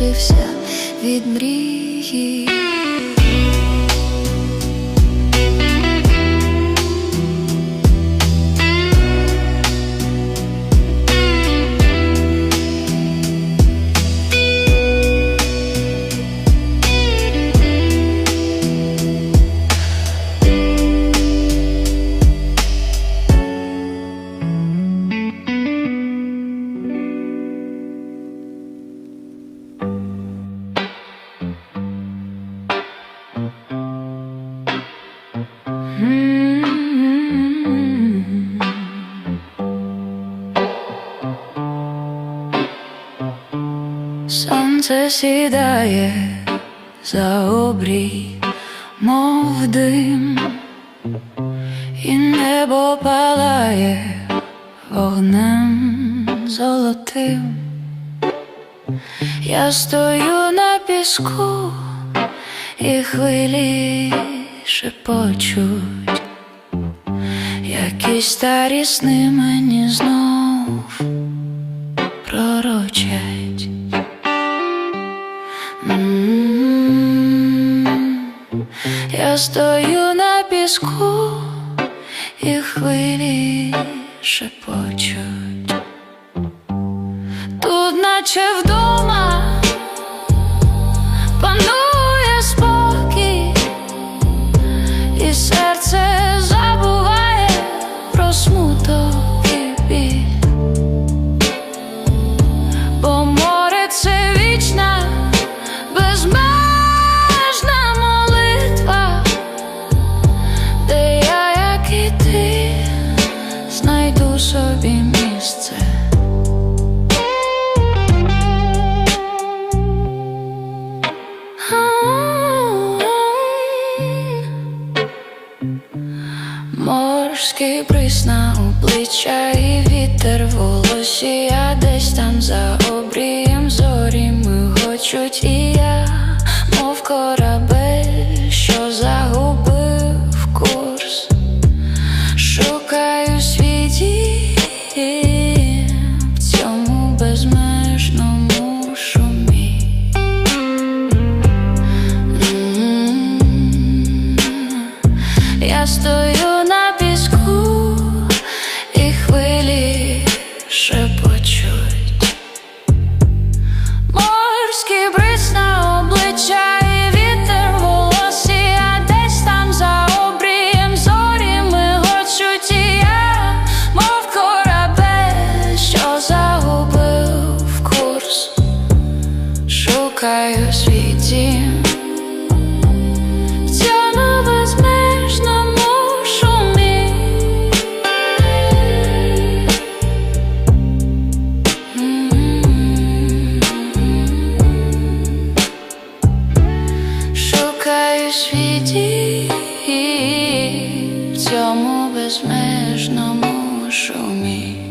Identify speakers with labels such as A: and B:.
A: лишився від мрії. Сонце сідає за обрій, мов дим, і небо палає вогнем золотим. Я стою на піску, і хвилі шепочуть, якісь старі сни мені знов пророчать. Я стою на піску, і хвилі шепочуть. Тут, наче вдома, Морський бриз на обличчя і вітер волосся десь там за цьому безмежному шумі.